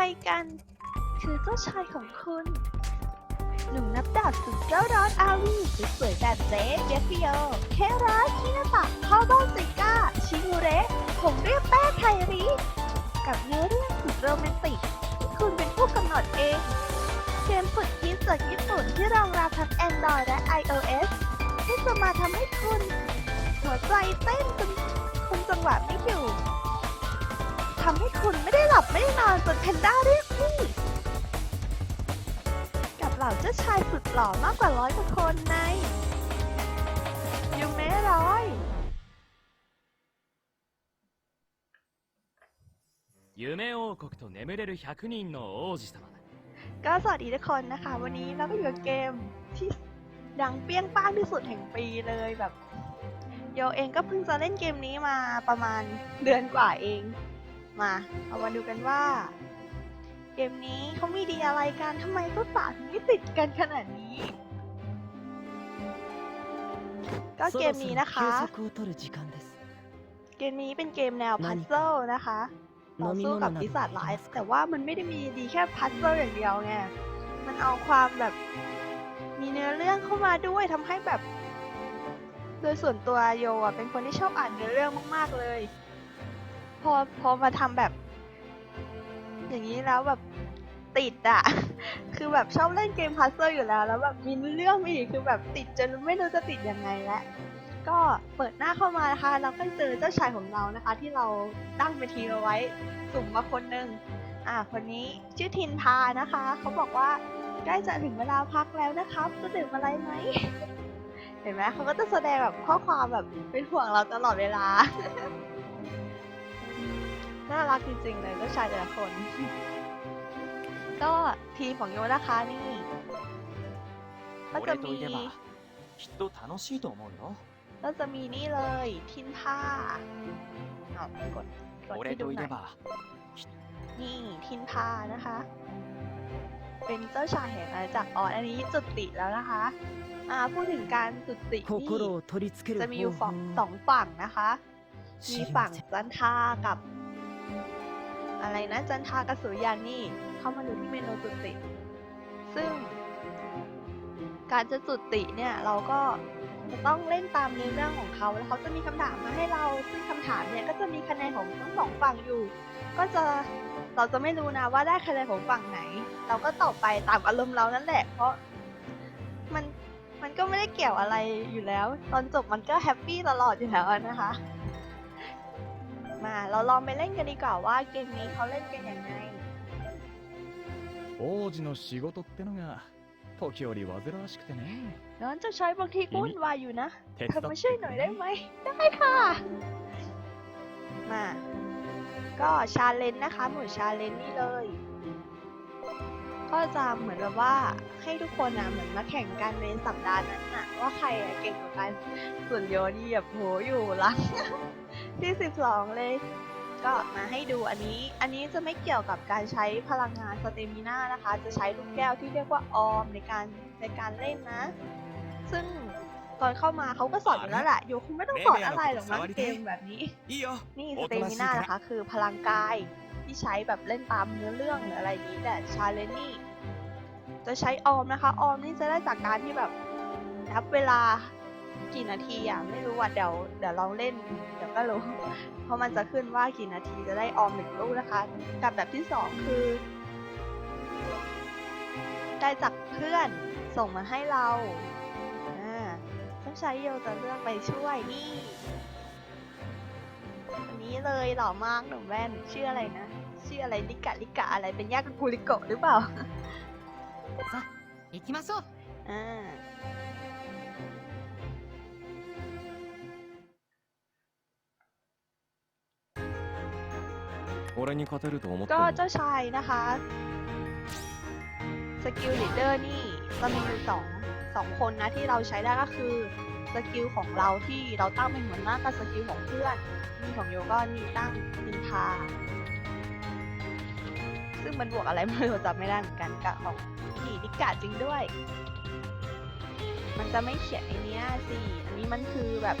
รกัน คือเจ้าชายของคุณ หนุ่มนับดาบสุดเจ้าร้อนอาวีสวยๆแบบเจ๊เจฟฟิโอเคราคินาตะพ่อบ้านซิก้า ชิมูเระผมเรียกแป้ไทริ กับเนื้อเรื่องสุดโรแมนติกที่คุณเป็นผู้กำหนดเองเกมสุดฮิตจากญี่ปุ่นที่รองรับทั้ง Android และ iOS ที่จะมาทำให้คุณ หัวใจเต้นจนคุมจังหวะไม่อยู่ ทำให้คุณไม่ได้หลับไม่ได้นอนจนแพนด้าเรียกพี่ กับเหล่าเจ้าชายสุดหล่อมากกว่าร้อยกว่าคนในยูเมะร้อย 夢王国と眠れる100人の王子様だ ก็สวัสดีทุกคนนะคะ วันนี้เราก็อยู่กับเกมที่ดังเปรี้ยงป้างที่สุดแห่งปีเลยแบบ โยเองก็เพิ่งจะเล่นเกมนี้มาประมาณเดือนกว่าเอง มาเอามาดูกันว่า เกมนี้เขามีดีอะไรกันทำไมรถป่าถึงไม่ติดกันขนาดนี้ ก็เกมนี้นะคะ เกมนี้เป็นเกมแนวพัซเซิลนะคะต่อสู้กับปีศาจร้ายแต่ว่ามันไม่ได้มีดีแค่พัซเซิลอย่างเดียวไง มันเอาความแบบมีเนื้อเรื่องเข้ามาด้วยทำให้แบบ โดยส่วนตัวโยเป็นคนที่ชอบอ่านเนื้อเรื่องมาก ๆ เลย อพอมาทำแบบ อย่างนี้แล้วแบบติดอะคือแบบชอบเล่นเกมพัซเซิลอยู่แล้ว แล้วแบบมีเรื่องอีกคือแบบติดจนไม่รู้จะติดยังไงแล้วก็เปิดหน้าเข้ามานะคะเราก็เจอเจ้าชายของเรานะคะ ที่เราตั้งเป็นทีมเอาไว้สุ่มมาคนหนึ่งอ่าคนนี้ชื่อทินพานะคะเขาบอกว่าใกล้จะถึงเวลาพักแล้วนะครับจะดื่มอะไรไหมเห็นไหมเขาก็จะแสดงแบบข้อความแบบเป็นห่วงเราตลอดเวลา น่ารักจริงๆเลยลูกชายแต่ละคน ก็ทีของโยนะคะนี่ก็จะมีก็จะมีนี่เลยทินท่าเอากดกดที่ดูหน่อยนี่ทินท่านะคะ เป็นเจ้าชายแห่งอาจากออนอันนี้จุติแล้วนะคะอ่าพูดถึงการจุตินี่จะมีอยู่สองฝั่งนะคะ มีฝั่งจันท่ากับ อะไรนะจันทากับสุยานี่เข้ามาดูที่เมนูจุติ ซึ่ง การจะจุติเนี่ยเราก็จะต้องเล่นตามเนื้อเรื่องของเขาแล้วเขาจะมีคำถามมาให้เราซึ่งคำถามเนี่ยก็จะมีคะแนนของทั้งสองฝั่งอยู่ ก็จะเราจะไม่รู้นะว่าได้คะแนนของฝั่งไหน เราก็ตอบไปตามอารมณ์เรานั่นแหละ เพราะมันมันก็ไม่ได้เกี่ยวอะไรอยู่แล้ว ตอนจบมันก็แฮปปี้ตลอดอยู่แล้วนะคะ เราลองไปเล่นกันดีกว่าว่าเกมนี้เขาเล่นกันยังไง 王子の仕事ってのが時折煩わしくてね น้องเจะใช้บางทีก็วุ่นวายอยู่นะ 手 เธอ 伝っ มา て ช่วย く หน่อย れ ได้ ない ไหม ได้ค่ะ มา ก็ชาเลนจ์นะคะ หมวดชาเลนจ์นี่เลย ก็จะเหมือนแบบว่าให้ทุกคนอ่ะเหมือนมาแข่งกันในสัปดาห์นั้นน่ะ ว่าใครอ่ะเก่งกว่ากัน ส่วนโยนี่แบบโหอยู่หลัง ที่สิบสองเลย ก็มาให้ดูอันนี้ อันนี้จะไม่เกี่ยวกับการใช้พลังงานสเตมิน่านะคะ จะใช้ลูกแก้วที่เรียกว่าออมในการในการเล่นนะ ซึ่งตอนเข้ามาเขาก็สอนอยู่แล้วแหละโยคุณไม่ต้องสอนอะไรหรอกมั้งเกมแบบนี้ นี่สเตมิน่านะคะ คือพลังกายที่ใช้แบบเล่นตามเนื้อเรื่องหรืออะไรนี้แต่ชาเลนีจะใช้ออมนะคะ ออมนี่จะได้จากการที่แบบนับเวลา กี่นาทีอะไม่รู้ว่าเดี๋ยวเดี๋ยวลองเล่นเดี๋ยวก็รู้ เพราะมันจะขึ้นว่ากี่นาทีจะได้ออมหนึ่งลูกนะคะ กับแบบที่สองคือ ได้จากเพื่อนส่งมาให้เราต้องใช้โยจะเลือกไปช่วยนี่อันนี้เลยหล่อมากหนุ่มแว่นชื่ออะไรนะชื่ออะไรลิกะลิกะอะไรเป็นญาติกับคูริโกหรือเปล่าอ่า ก็เจ้าชายนะคะ สกิลลีดเดอร์นี่จะมีอยู่สองสองคนนะที่เราใช้ได้ก็คือสกิลของเราที่เราตั้งเป็นหัวหน้ากับสกิลของเพื่อนนี่ของโยก็นี่ตั้งนินทา ซึ่งมันบวกอะไรไม่รู้จำไม่ได้เหมือนกันกับของนี่ดิกาจริงด้วย มันจะไม่เขียนไอเนี้ยสิอันนี้มันคือแบบ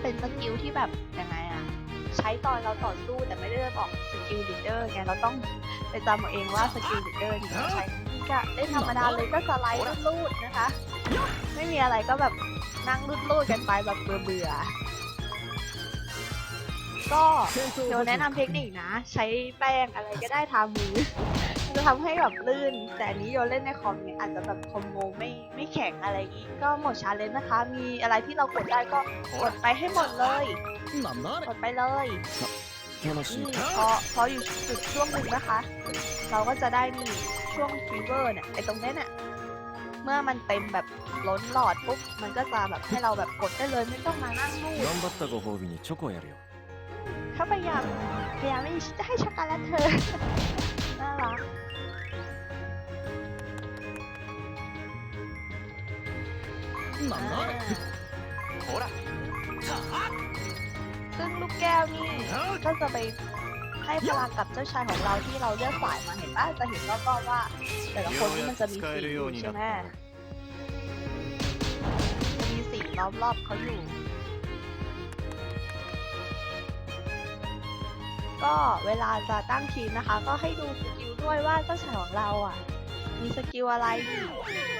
เป็นสกิลที่แบบยังไงอะ ใช้ตอนเราต่อสู้แต่ไม่ได้บอกสกิลลีดเดอร์ไงเราต้องไปจำเอาเองว่าสกิลลีดเดอร์ที่เราใช้นี่ก็เล่นธรรมดาเลยก็สไลด์ลูดนะคะ ไม่มีอะไรก็แบบนั่งลูดๆกันไปแบบเบื่อๆก็เดี๋ยวแนะนำเทคนิคนะ ใช้แป้งอะไรก็ได้ทามือ จะทำให้แบบลื่น แต่นี้โยนเล่นในคอมเนี่ยอาจจะแบบคอมโมไม่ไม่แข็งอะไรงี้ก็หมดชาเลนจ์นะคะ มีอะไรที่เรากดได้ก็กดไปให้หมดเลยกดไปเลยนี่พอพออยู่จุดช่วงหนึ่งนะคะ เราก็จะได้นี่ช่วงฟีเวอร์เนี่ยไอตรงนี้เนี่ยเมื่อมันเต็มแบบล้นหลอดปุ๊บมันก็จะแบบให้เราแบบกดได้เลยไม่ต้องมานั่งรูดเขาพยายามพยายามไม่ให้ช็อกโกแลตเธอน่ารัก นั่นนหล่ะซึ่งลูกแก้วนี่ก็จะไปให้พลังกับเจ้าชายของเราที่เราเลือกสายมาเห็นป่ะจะเห็นรอบๆว่า แต่ละคนนี่มันจะมีสีใช่ไหมมีสีล้อมรอบเขาอยู่ ก็เวลาจะตั้งทีมนะคะ ก็ให้ดูสกิลด้วยว่าเจ้าชายของเราอะ มีสกิลอะไรอยู่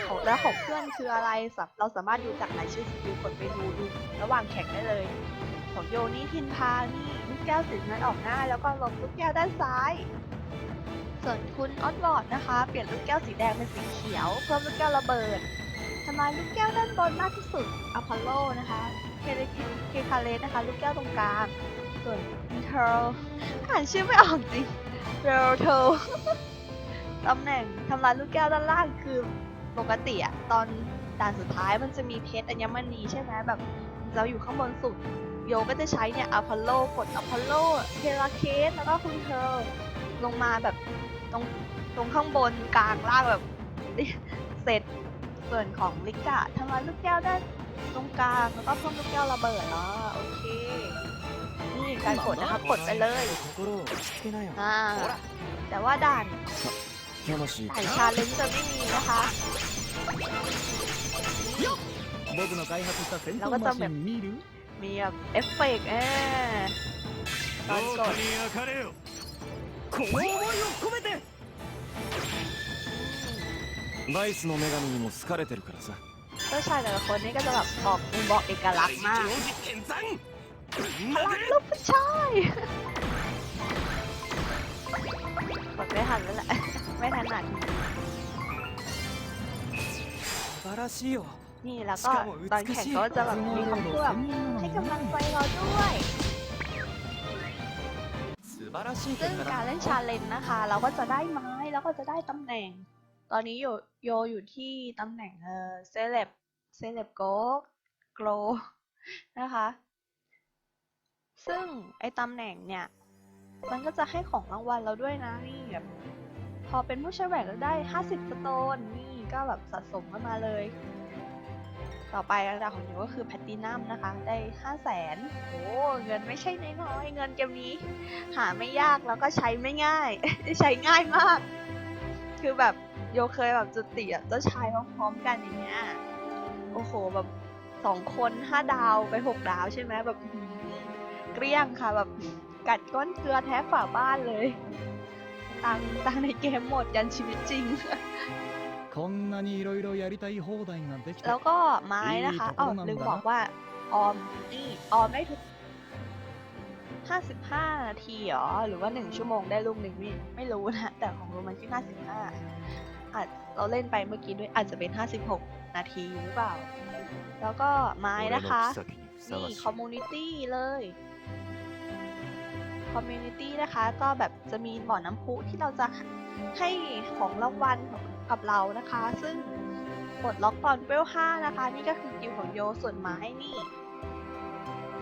ของแล้วของเพื่อนคืออะไรสับเราสามารถดูจากรายชื่อสกิลกดไปดูดูระหว่างแข่งได้เลย ของโยนี่ทินพานี่ลูกแก้วสีนั้นออกหน้า แล้วก็ลงลูกแก้วด้านซ้าย ส่วนคุณออสวอร์ดนะคะ เปลี่ยนลูกแก้วสีแดงเป็นสีเขียว เพิ่มลูกแก้วระเบิดทำลายลูกแก้วด้านบนมากที่สุดอพอลโลนะคะเคเลเคคาเลสนะคะ ลูกแก้วตรงกลางส่วนเทอร์อ่านชื่อไม่ออกจริงเรลเทลตำแหน่งทำลายลูกแก้วด้านล่างคือ ปกติอะตอนด่านสุดท้ายมันจะมีเพชรอัญมณีใช่ไหมแบบเราอยู่ข้างบนสุด โยก็จะใช้เนี่ยอพอลโลกดอพอลโลเฮราเคสแล้วก็คุณเธอ ลงมาแบบตรงตรงข้างบนกลางล่างแบบเสร็จส่วนของลิกะทำลายลูกแก้วได้ตรงกลางแล้วก็เพิ่มลูกแก้วระเบิดอ๋อโอเค นี่การกดนะครับกดไปเลยอ่าแต่ว่าด่าน 楽しい ด่านชาเลนจ์จะไม่มีนะคะ 僕の開発した戦闘なんか多分マシン見る มีแบบเอฟเฟกต์เออตอนกด に焼かれよこの思いを込めてバイスの女神にも好かれてるからさ เจ้าชายแต่ละคนนี่ก็จะแบบบอกมุมบอกเอกลักษณ์มาก 天山 พลังลูกผู้ชายกดไม่ทันแล้วแหละ ไม่ถนัด 素晴らしいよ นี่แล้วก็ตอนแข่งก็จะแบบมีคำพูดแบบให้กำลังใจเราด้วย 素晴らしい ซึ่ง 結果 การ だ เล่นชาเลนจ์นะคะ เราก็จะได้ไม้แล้วก็จะได้ตำแหน่ง ตอนนี้โยโยอยู่ที่ตำแหน่งเออเซเลบเซเลบโกโกลนะคะ ซึ่งไอ้ตำแหน่งเนี่ย มันก็จะให้ของรางวัลเราด้วยนะนี่แบบ พอเป็นผู้ใช้แหวนแล้วได้ 50 สโตน นี่ก็แบบสะสมกันมาเลย ต่อไประดับของโยก็คือแพตตินัมนะคะ ได้ 5 0 0แสนโอ้เงินไม่ใช่น้อยเงินเกมนี้ หาไม่ยากแล้วก็ใช้ไม่ง่าย ใช้ง่ายมาก คือแบบโยเคยแบบจุติอะเจ้าชายพร้อมๆกันอย่างเงี้ย โอ้โหแบบสองคนห้าดาวไปหกดาวใช่ไหมแบบเกลี้ยงค่ะแบบกัดก้อนเกลือแทบฝาบ้านเลย ตังค์ตังค์ในเกมหมดยันชีวิตจริง こんなにいろいろやりたい放題ができ แล้ た วก็ไม้นะคะ อีก อ๋อ ตรงนั้น ลืม นะ บอกว่า ออม นี่ออมได้ทุก 55 นาทีเหรอ หรือว่า 1 ชั่วโมงได้ลูกหนึ่งไม่ไม่รู้นะ แต่ของเรามันที่55อาจเราเล่นไปเมื่อกี้ด้วยอาจจะเป็น 56 นาทีหรือเปล่า แล้วก็ไม้ 俺 นะคะ の妃にふさわ นี่ しい คอมมูนิตี้เลย คอมมูนิตี้นะคะ ก็แบบจะมีบ่อน้ำพุที่เราจะให้ของรางวัลกับเรานะคะ ซึ่งปลดล็อกตอนเวล5นะคะ นี่ก็คือกิลของโยส่วนไม้นี่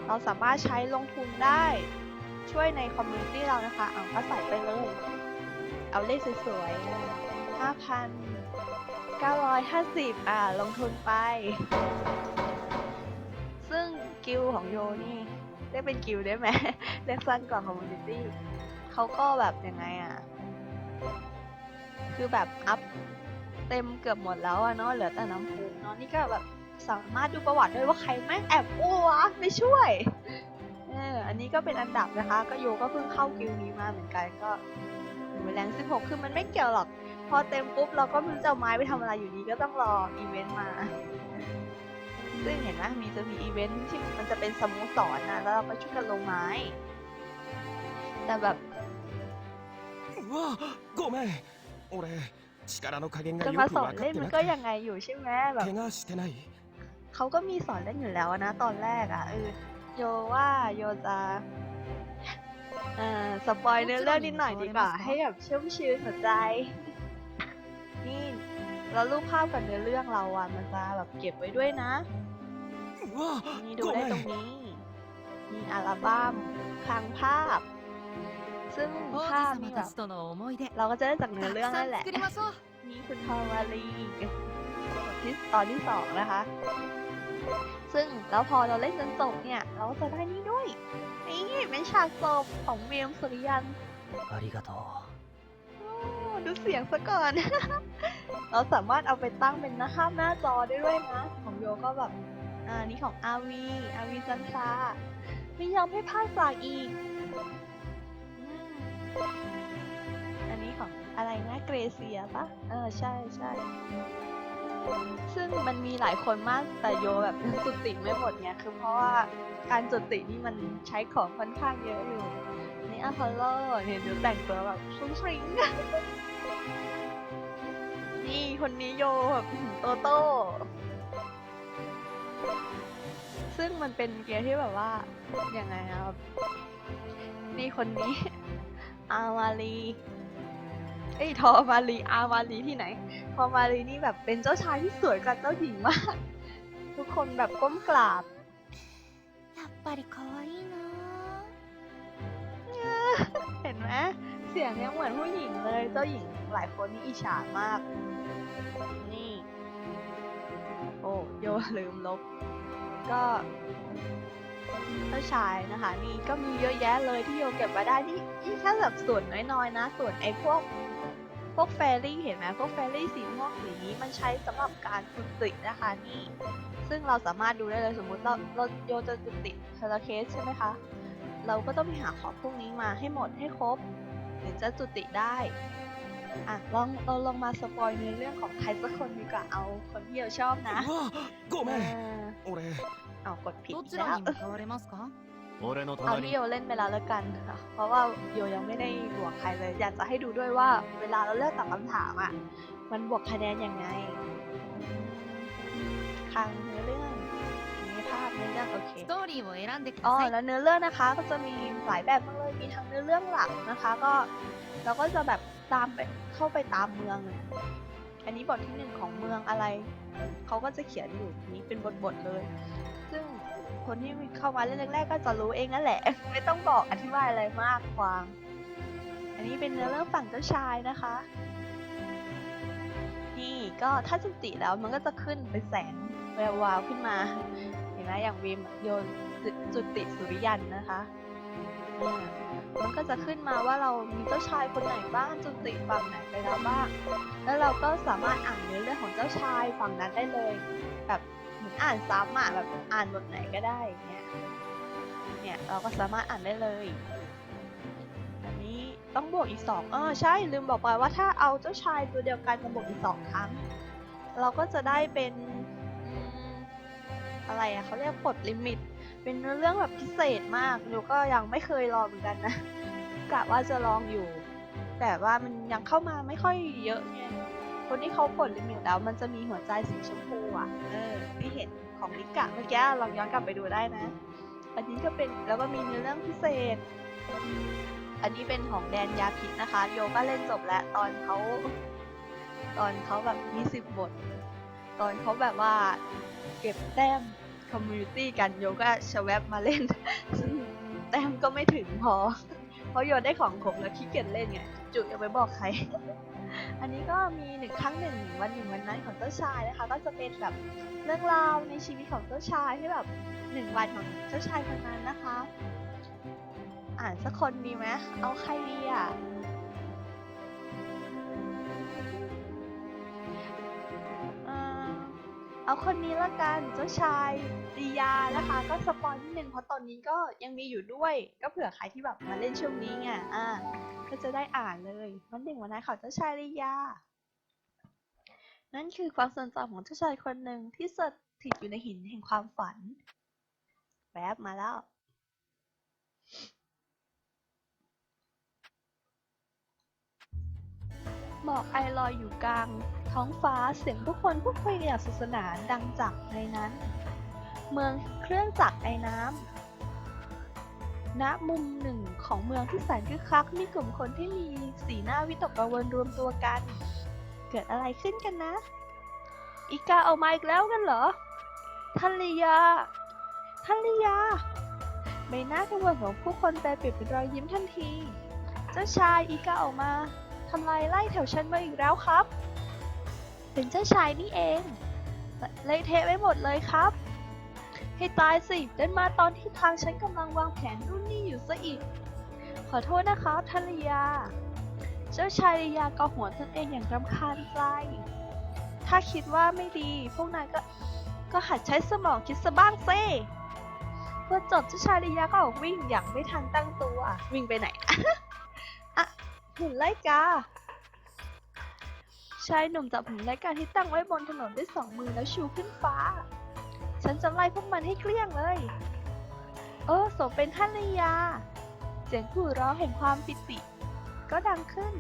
เราสามารถใช้ลงทุนได้ช่วยในคอมมูนิตี้เรานะคะเอาก็ใส่ไปเลย เอาเลขสวยๆห้าพันเก้าร้อยห้าสิบอ่า ลงทุนไป ซึ่งกิลของโยนี่ รียกเป็นกิลได้ไหมเรียกสั้นกว่าคอมมูนิตี้เขาก็แบบยังไงอะ คือแบบอัพเต็มเกือบหมดแล้วอะเนาะเหลือแต่น้ำพุเนาะนี่ก็แบบสามารถดูประวัติด้วยว่าใครแม่งแอบอ้วะไม่ช่วยเอออันนี้ก็เป็นอันดับนะคะ ก็โยก็เพิ่งเข้ากิลนี้มาเหมือนกันก็เวแรง16 คือมันไม่เกี่ยวหรอก พอเต็มปุ๊บเราก็ไม่รู้จะเอาไม้ไปทำอะไรอยู่ดีก็ต้องรออีเวนต์มา ซึ่งเห็นไหมมีจะมีอีเวนต์ที่มันจะเป็นสโมสรนะแล้วเราก็ช่วยกันลงไม้ แต่แบบ うわごめん俺力の加減が จะ よ มา く สอน 分か เล่ っ น て มัน なく ก็ て ยังไงอยู่ใช่ไหมแบบ 怪我してない เขาก็มีสอนเล่นอยู่แล้วนะ ตอนแรกอะ่ะเออโยว่าโยจะเอ่อสปอยเนื้อเรื่องนิดหน่อยดีกว่า ให้แบบชุ่มชื้นหัวใจ นี่ แล้วรูปภาพกับเนื้อเรื่องเราอ่ะ มันจะแบบเก็บไว้ด้วยนะ うわ นี่ดู ご ได้ め ตรง ん นี้ มีอัลบั้มคลังภาพ ซึ่ง 王 ภาพ 子 นี่ 様 แบ た บ ちとの思い出 เราก็จะได้จาก た เนื้อ く เรื่อง さ นั่น ん แหละ 作りましょう นี่คือทอมารีที่ตอนที่สองนะคะ ซึ่งแล้วพอเราเล่นจนจบเนี่ย เราก็จะได้นี่ด้วย นี่เป็นฉากจบของเมมสุริยัน ありがとう โอ้ ดูเสียงซะก่อน เราสามารถเอาไปตั้งเป็นหน้าภาหน้าจอได้ด้วยนะ ของโยก็แบบอ่านี่ของอาวีอาวีจันทราไม่ยอมให้พลาดจากอีก อันนี้ของอะไรนะเกรเซียปะเออใช่ใช่ซึ่งมันมีหลายคนมากแต่โยแบบจุติไม่หมดเนี่ยคือเพราะว่าการจุตินี่มันใช้ของค่อนข้างเยอะอยู่นี่อพอลโลเนี่ยดูแต่งตัวแบบฟุ้งฟริ้ง นี่คนนี้โยบโตโต้ซึ่งมันเป็นเกียร์ที่แบบว่ายังไงครับ นี่คนนี้ อามาลีไอ้ทอมารีอามาลีที่ไหน ทอมารีนี่แบบเป็นเจ้าชายที่สวยกับเจ้าหญิงมาก ทุกคนแบบก้มกราบเห็นไหมเสียงยังเหมือนผู้หญิงเลย เจ้าหญิงหลายคนนี่อิจฉามาก โยลืมลบ ก็เจ้าชายนะคะ นี่ก็มีเยอะแยะเลยที่โยเก็บมาได้นี่นี่แค่แบบส่วนน้อยๆนะ ส่วนไอ้พวกพวกแฟรี่เห็นไหมพวกแฟรี่สีม่วงสีนี้มันใช้สำหรับการจุตินะคะนี่ ซึ่งเราสามารถดูได้เลยสมมุติเราเราโยจะจุติเทเลเคสใช่ไหมคะเราก็ต้องไปหาของพวกนี้มาให้หมดให้ครบ ถึงจะจุติได้ อ่ะลองเราลองมาสปอยในเรื่องของใครสักคนดีกว่าเอาคนที่เราชอบนะ うわごめん อ่า 俺 เอากดผิด ど อี ち กแล้ ら ว に向かわれますか俺の เอา 隣 ที่ に โยเล่นไปแล้วแล้วกันค่ะ เพราะว่าโยยังไม่ได้บวกใครเลย อยากจะให้ดูด้วยว่า เวลาเราเลือกตอบคำถามอ่ะ มันบวกคะแนนยังไงคลังเนื้อเรื่องมีภาพเนื้อเ ง รื่องโอเค ストーリーを選んでく อ๋อ ださい แล้วเนื้อเรื่องนะคะก็จะมีหลายแบบมากเลยมีทั้งเนื้อเรื่องหลักนะคะ ก็เราก็จะแบบตามไปเข้าไปตามเมืองเลยอันนี้บทที่หนึ่งของเมืองอะไรเขาก็จะเขียนอยู่นี้เป็นบทบทๆเลย ซึ่งคนที่เข้ามาเล่นแรกๆก็จะรู้เองนั่นแหละ ไม่ต้องบอกอธิบายอะไรมากความ อันนี้เป็นเนื้อเรื่องฝั่งเจ้าชายนะคะ นี่ก็ถ้าจุติแล้วมันก็จะขึ้นเป็นแสงแวววาวขึ้นมา เห็ นไหมอย่างวีมโยนจุจุติสุริยันนะคะ มันก็จะขึ้นมาว่าเรามีเจ้าชายคนไหนบ้างจุติฝั่งไหนไปแล้วบ้าง แล้วเราก็สามารถอ่านเนื้อเรื่องของเจ้าชายฝั่งนั้นได้เลย แบบเหมือนอ่านซ้ำอะแบบอ่านบทไหนก็ได้อย่างเงี้ย เนี่ยเราก็สามารถอ่านได้เลยอันนี้ต้องบวกอีกสองเออใช่ลืมบอกไปว่าถ้าเอาเจ้าชายตัวเดียวกันมาบวกอีกสองครั้ง เราก็จะได้เป็น อะไรอะเขาเรียกปลดลิมิต เป็นเนื้อเรื่องแบบพิเศษมากหนูก็ยังไม่เคยลองเหมือนกันนะกะว่าจะลองอยู่ แต่ว่ามันยังเข้ามาไม่ค่อยเยอะไงคนที่เขาปลดลิมิตแล้วมันจะมีหัวใจสีชมพูอะเออที่เห็นของลิกะเมื่อกี้ลองย้อนกลับไปดูได้นะ อันนี้ก็เป็นแล้วก็มีเนื้อเรื่องพิเศษ อันนี้เป็นของแดนยาพิษนะคะโยก็เล่นจบแล้วตอนเขาตอนเขาแบบมีสิบบท ตอนเขาแบบว่า เก็บแต้มคอมมูนิตี้กันโยก็ชแวบมาเล่น ซึ่งแต้มก็ไม่ถึงพอ เพราะโยได้ของขมแล้วขี้เกียจเล่นไงจุยังไม่บอกใคร อันนี้ก็มีหนึ่งครั้งหนึ่งวันหนึ่งวันนั้นของเจ้าชายนะคะ ก็จะเป็นแบบเรื่องราวในชีวิตของเจ้าชายที่แบบหนึ่งวันของเจ้าชายคนนั้นนะคะ อ่านสักคนดีไหมเอาใครดีอะ เอาคนนี้ละกันเจ้าชายริยานะคะ ก็สปอยนิดนึงเพราะตอนนี้ก็ยังมีอยู่ด้วย ก็เผื่อใครที่แบบมาเล่นช่วงนี้ไงอ่าก็จะได้อ่านเลยวันหนึ่งวันนั้นของเจ้าชายริยา นั่นคือความทรงจำของเจ้าชายคนหนึ่งที่สถิตอยู่ในหินแห่งความฝันแวบมาแล้วหมอกไอลอยอยู่กลาง ท้องฟ้าเสียงผู้คนพูดคุยกันอย่างสนุกสนานดังจากในนั้น เมืองเครื่องจักรไอ้น้ำณมุมหนึ่งของเมืองที่แสนคึกคักมีกลุ่มคนที่มีสีหน้าวิตกกังวลรวมตัวกัน เกิดอะไรขึ้นกันนะ อีกาออกมาอีกแล้วกันเหรอทันลียาทันลียาใบหน้ากังวลของผู้คนแปรเปลี่ยนเป็นรอยยิ้มทันที เจ้าชายอีกาออกมาทำลายไล่แถวฉันมาอีกแล้วครับ เป็นเจ้าชายนี่เอง เละเทะไว้หมดเลยครับ ให้ตายสิเดินมาตอนที่ทางฉันกำลังวางแผนนู่นนี่อยู่ซะอีก ขอโทษนะคะทันยา เจ้าชายลียาก็หัวตนเองอย่างรำคาญใจ ถ้าคิดว่าไม่ดี พวกนายก็ก็หัดใช้สมองคิดซะบ้างเซ่เพื่อจบเจ้าชายลียาก็ออกวิ่งอย่างไม่ทันตั้งตัว วิ่งไปไหนอะหุ่นไล่กา ชายหนุ่มจับหุ่นไล่การที่ตั้งไว้บนถนนด้วยสองมือแล้วชูขึ้นฟ้า ฉันจะไล่พวกมันให้เกลี้ยงเลยเออสมเป็นท่านลียา เสียงผู้ร้องแห่งความปิติ ก็ดังขึ้น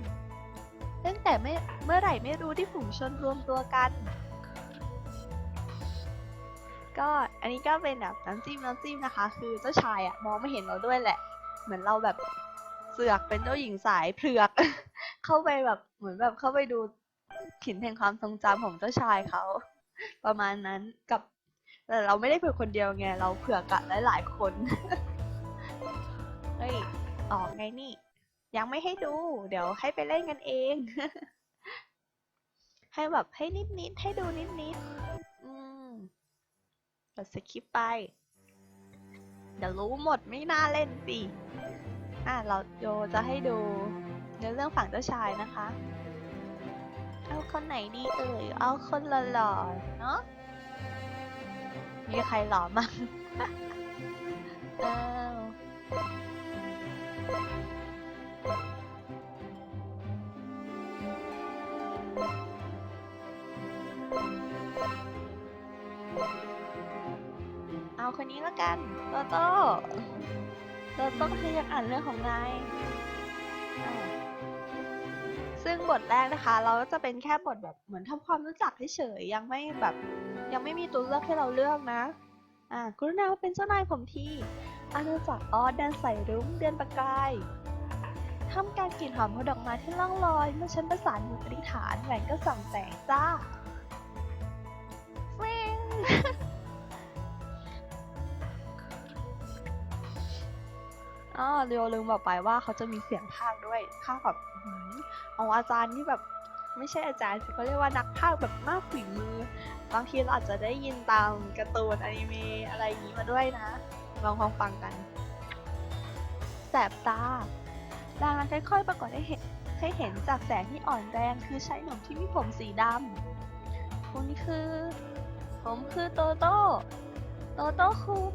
ตั้งแต่เมื่อไหร่ไม่รู้ที่ฝูงชนรวมตัวกัน ก็อันนี้ก็เป็นแบบน้ำจิ้มน้ำจิ้มนะคะ คือเจ้าชายอะมองไม่เห็นเราด้วยแหละ เหมือนเราแบบเสือกเป็นเจ้าหญิงสายเผือก เข้าไปแบบเหมือนแบบเข้าไปดู ขินแห่งความทรงจำของเจ้าชายเขา ประมาณนั้นกับ แต่เราไม่ได้เผื่อคนเดียวไง เราเผื่อกกะหลายๆคน เฮ้ย ออกไงนี่ ยังไม่ให้ดู เดี๋ยวให้ไปเล่นกันเอง ให้แบบให้นิดๆ ให้ดูนิดๆ อืมกดสคิปไป เดี๋ยวรู้หมดไม่น่าเล่นสิ อะ เราโยจะให้ดูเนื้อเรื่องฝั่งเจ้าชายนะคะ เอาคนไหนดีเอ่ย เอาคนหล่อๆ เนาะ มีใครหล่อมั้งอ้าวเอาคนนี้ละกันโตโต้โตโต้คือยังอ่านเรื่องของนาย ซึ่งบทแรกนะคะ เราก็จะเป็นแค่บทแบบเหมือนทำความรู้จักเฉยๆยังไม่แบบ ยังไม่มีตัวเลือกให้เราเลือกนะอ่ากรุณามาเป็นเจ้านายผมทีอาณาจักรออสแดนใส่รุ้งเดือนประกายทำการกลิ่นหอมของดอกไม้ที่ล่องลอย เมื่อฉันประสานมืออธิษฐานแหวนก็ส่องแสงจ้าเฟ้ง อ๋อเรียวลืมบอกไปว่าเขาจะมีเสียงภาคด้วยภาคแบบอื้อหือเอาอาจารย์ที่แบบไม่ใช่อาจารย์เขาเรียกว่านักภาคแบบมากฝีมือบางทีเราอาจจะได้ยินตามการ์ตูนอนิเมะอะไรอย่างนี้มาด้วยนะ ลองฟังฟังกัน แสบตาดางนั้นค่อยๆปรากฏให้เห็นให้เห็นจากแสงที่อ่อนแรงคือชายหนุ่มที่มีผมสีดำคุณคือ ผมคือโตโต้โตโต้คุง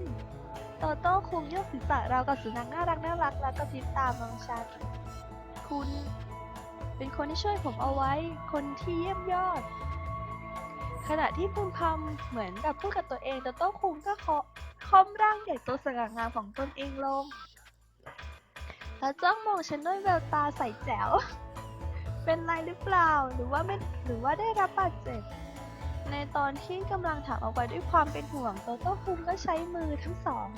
โตโต้คุงยกศีรษะเราวกับสุนัขน่ารักน่ารักแล้วก็พริบตามองฉัน คุณ เป็นคนที่ช่วยผมเอาไว้ คนที่เยี่ยมยอด ขณะที่พึมพำเหมือนกับพูดกับตัวเองโตโต้คุงก็คาะค่อมร่างใหญ่โตสง่างามของตนเองลงแล้วจ้องมองฉันด้วยแววตาใสแจ๋ว เป็นไรหรือเปล่า หรือว่าไม่ หรือว่าได้รับบาดเจ็บ ในตอนที่กำลังถามเอาไว้ด้วยความเป็นห่วงโตโต้คุงก็ใช้มือทั้งสอง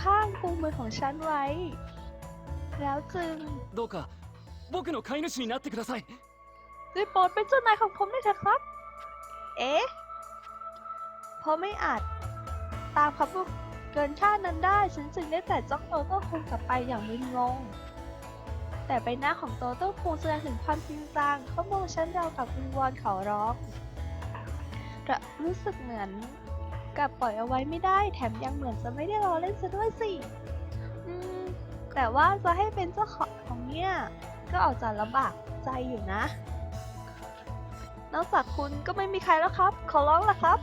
ข้างกุมมือของฉันไว้ แล้วจึง どうか僕の飼い主になってください ได้โปรดเป็นเจ้านายของผมด้วยเถอะครับ เอ๊ะเพราะไม่อาจตามคำพูดเกินคาดนั้นได้ ฉันจึงได้แต่จ้องโตโต้คุงกลับไปอย่างมึนงง แต่ใบหน้าของโตโต้คุงแสดงถึงความจริงจังเขามองฉันราวกับวิงวอนขอร้อง ระรู้สึกเหมือนกับปล่อยเอาไว้ไม่ได้ แถมยังเหมือนจะไม่ได้รอเล่นซะด้วยสิ อืม แต่ว่าจะให้เป็นเจ้าของของเนี่ย ก็ออกจะลำบากใจอยู่นะ นอกจากคุณก็ไม่มีใครแล้วครับ ขอร้องละครับ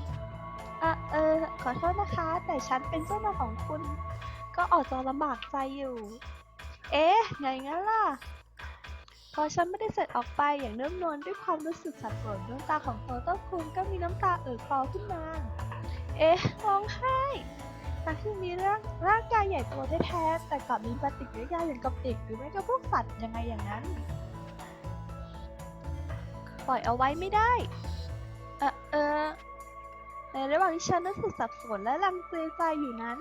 อะเออ ขอโทษนะคะ แต่ฉันเป็นเจ้านายของคุณ ก็ออกจะลำบากใจอยู่ เอ๊ะ ไงงั้นล่ะ พอฉันไม่ได้เสร็จออกไปอย่างเนื่องนวลด้วยความรู้สึกสับสนดวงตาของโฟโต้คุณก็มีน้ำตาเอ่อคลอขึ้นมา เอ๊ะร้องไห้นักที่มีร่างร่างกายใหญ่โตัวแท้ๆแต่กลับมีปฏิกิริยาอย่างกับเด็กหรือแม้ก็พวกสัตว์ยังไงอย่างนั้น ปล่อยเอาไว้ไม่ได้ เออเออในระหว่างที่ฉันรู้สึกสับสนและลังเลใจอยู่นั้น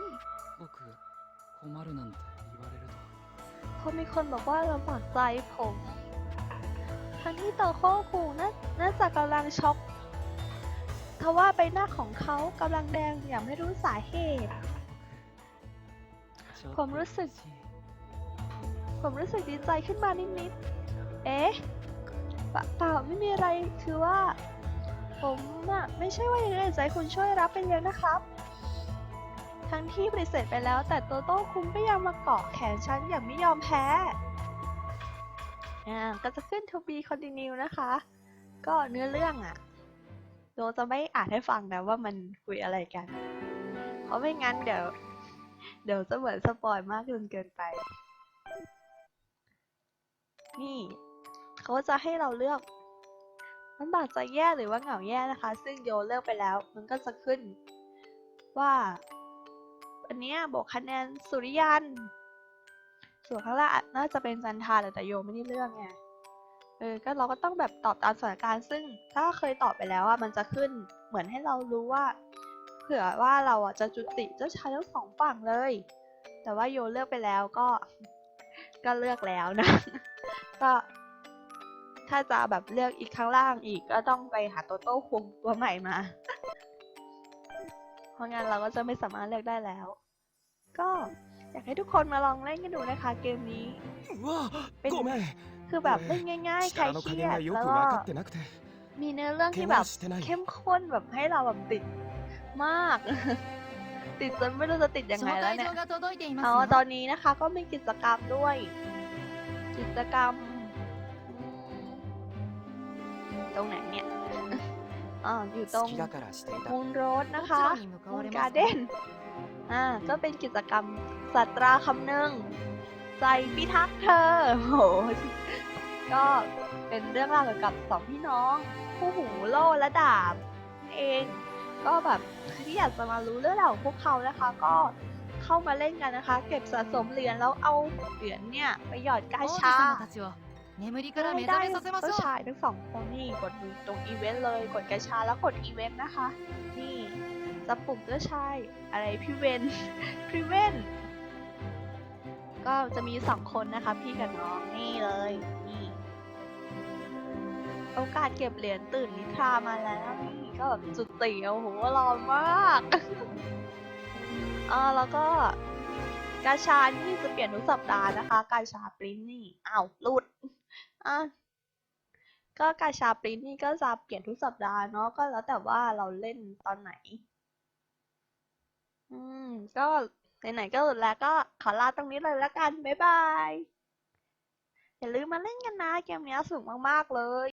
เขามีคนบอกว่าลำบากใจผม ทั้งที่โตโคคุนะน่าจะกำลังช็อกทว่าใบหน้าของเขากำลังแดงอย่างไม่รู้สาเหตุ ผมรู้สึก ผมรู้สึกดีใจขึ้นมานิดนิดเอ๊ะเปล่าไม่มีอะไรถือว่า ผมอะไม่ใช่ว่าอย่างไรใจคุณช่วยรับไป็นเยอะนะครับ ทั้งที่ปฏิเสธไปแล้วแต่โตโต้คุณมก็ยังมาเกาะแขนฉันอย่างไม่ยอมแพ้ อ่าก็จะขึ้น to be continue นะคะ ก็เนื้อเรื่องอะโดจะไม่อ่านให้ฟังนะว่ามันคุยอะไรกัน เพราะไม่งั้นเดี๋ยว เดี๋ยวจะเหมือนสปอยมากจนเกินไป นี่ เขาจะให้เราเลือกลำบากใจแย่หรือว่าเหงาแย่นะคะ ซึ่งโยเลือกไปแล้ว มันก็จะขึ้นว่า อันเนี้ยบวกคะแนนสุริยัน ส่วนข้างล่างน่าจะเป็นจันทาแต่แต่โยไม่ได้เลือกไงเออ ก็เราก็ต้องแบบตอบตามสถานการณ์ ซึ่งถ้าเคยตอบไปแล้วอะมันจะขึ้นเหมือนให้เรารู้ว่า เผื่อว่าเราอะจะจุติเจ้าชายทั้งสองฝั่งเลย แต่ว่าโยเลือกไปแล้วก็ ก็เลือกแล้วนะ ก็ถ้าจะแบบเลือกอีกข้างล่างอีกก็ต้องไปหาโตโต้คุงตัวใหม่มา เพราะงั้นเราก็จะไม่สามารถเลือกได้แล้ว ก็ อยากให้ทุกคนมาลองเล่นกันดูนะคะเกมนี้ เป็นคือแบบเล่นง่ายๆใครเครียดแล้วก็มีเนื้อเรื่องที่แบบเข้มข้นแบบให้เราแบบติดมาก ติดจนไม่รู้จะติดยังไงแล้วเนี่ยเอาตอนนี้นะคะ ก็มีกิจกรรมด้วย กิจกรรม ตรงไหนเนี่ยอ่าอยู่ตรงมูนโรดนะคะมูนการ์เด้นอ่าก็เป็นกิจกรรม สัตราคำหนึ่งใจพิทักษ์เธอโหก็เป็นเรื่องราวเกี่ยวกับสองพี่น้องคู่หูโล่และดาบเอง ก็แบบที่อยากจะมารู้เรื่องราวของพวกเขานะคะ ก็เข้ามาเล่นกันนะคะ เก็บสะสมเหรียญแล้วเอาเหรียญเนี่ยไปหยอดกาชาไม่ได้ผู้ชายทั้งสองคนนี่กดตรงอีเวนต์เลยกดกาชาแล้วกดอีเวนต์นะคะ นี่จะปลุกเจ้าชายอะไรพี่เวนพี่เวน ก็จะมีสองคนนะคะพี่กับน้องนี่เลยนี่โอกาสเก็บเหรียญตื่นนิทรามาแล้วนี่ก็แบบจุดติโอ้โหร้อนมากอ่าแล้วก็กาชานี่จะเปลี่ยนทุกสัปดาห์นะคะ กาชาปริ้นนี่อ้าวหลุดอะก็กาชาปริ้นนี่ก็จะเปลี่ยนทุกสัปดาห์เนาะก็แล้วแต่ว่าเราเล่นตอนไหน อืม ก็ ไหนๆก็หลุดแล้วก็ขอลาตรงนี้เลยละกัน บ๊ายบาย อย่าลืมมาเล่นกันนะ เกมเนี้ยสูงมาก ๆ เลย